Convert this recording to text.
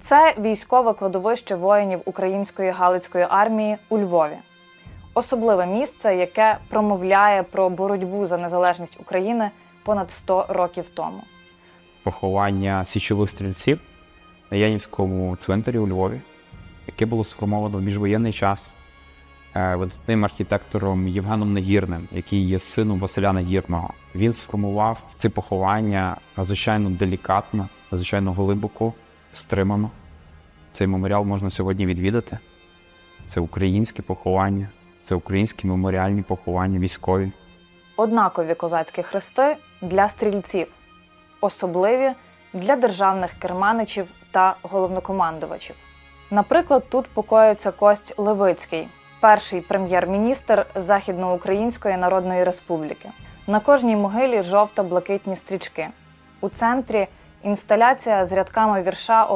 Це військове кладовище воїнів української Галицької армії у Львові. Особливе місце, яке промовляє про боротьбу за незалежність України понад 100 років тому. поховання січових стрільців на Янівському цвинтарі у Львові, яке було сформовано в міжвоєнний час е, видатним архітектором Євгеном Нагірним, який є сином Василя Нагірного. Він сформував це поховання надзвичайно делікатно, надзвичайно глибоко, стримано. Цей меморіал можна сьогодні відвідати. Це українське поховання, це українські меморіальні поховання військові. Однакові козацькі хрести для стрільців, особливі для державних керманичів та головнокомандувачів. Наприклад, тут покоїться кость Левицький, перший прем'єр-міністр Західноукраїнської Народної Республіки. На кожній могилі жовто-блакитні стрічки. У центрі інсталяція з рядками вірша